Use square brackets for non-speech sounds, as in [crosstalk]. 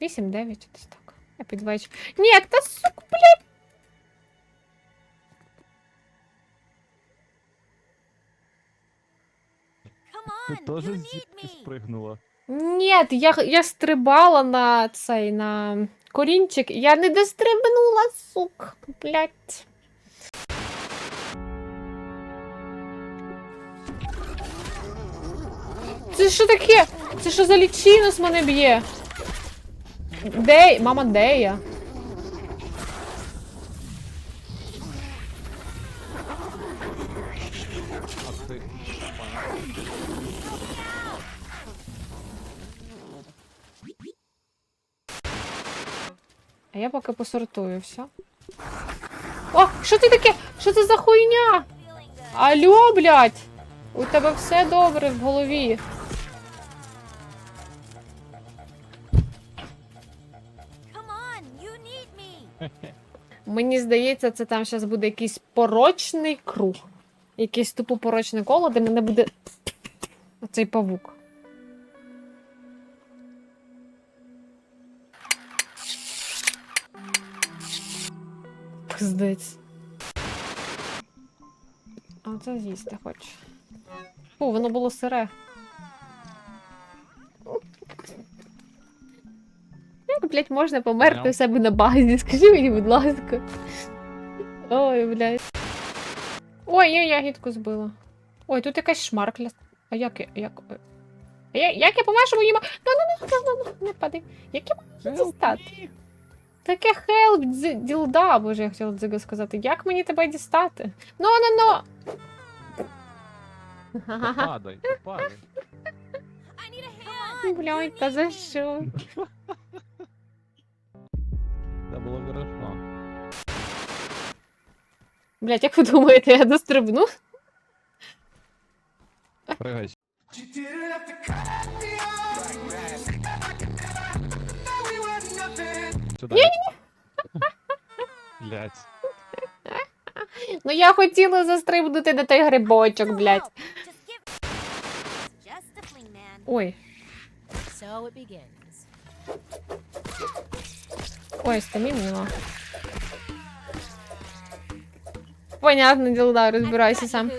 8-9 десь так. Я під вечір. Ні, та сука, блядь. Ти теж з need спригнула? Ні, я, я стрибала на цей на корінчик. Я не дострибнула, сука, блядь. Це що таке? Це що за лічинус мене б'є? Де? Мама, де я? А я поки посортую все. О, що це таке? Що це за хуйня? Алло, блядь! У тебе все добре в голові. Мені здається, це там зараз буде якийсь порочний круг. Якесь тупо порочне коло, де мене буде оцей павук. Пиздець. А це з'їсти хоче. Фу, воно було сире. Як, блядь, можна померти у себе на базі? Скажи мені, будь ласка. Ой, блядь. Ой, я ягідку збила. Ой, тут якась шмаркля. А як я. Як, я, як я по-вашому їм. Ну, ну, ну, ну, ну, ну, не падай. Як я можу дістати? Таке хелп, ділда, боже, я хотіла дзига сказати. Як мені тебе дістати? Ну, ну, ну. Ха-ха-ха. Падай, падай. I need a hand. Блядь, та за що? [laughs] Блядь, як ви думаєте, я дострибну? Пригай. Сюди. Блять. Ну я хотіла застрибнути на той грибочок, fling, man. Ой, So it begins. дело, да, разбирайся розбирайся сам.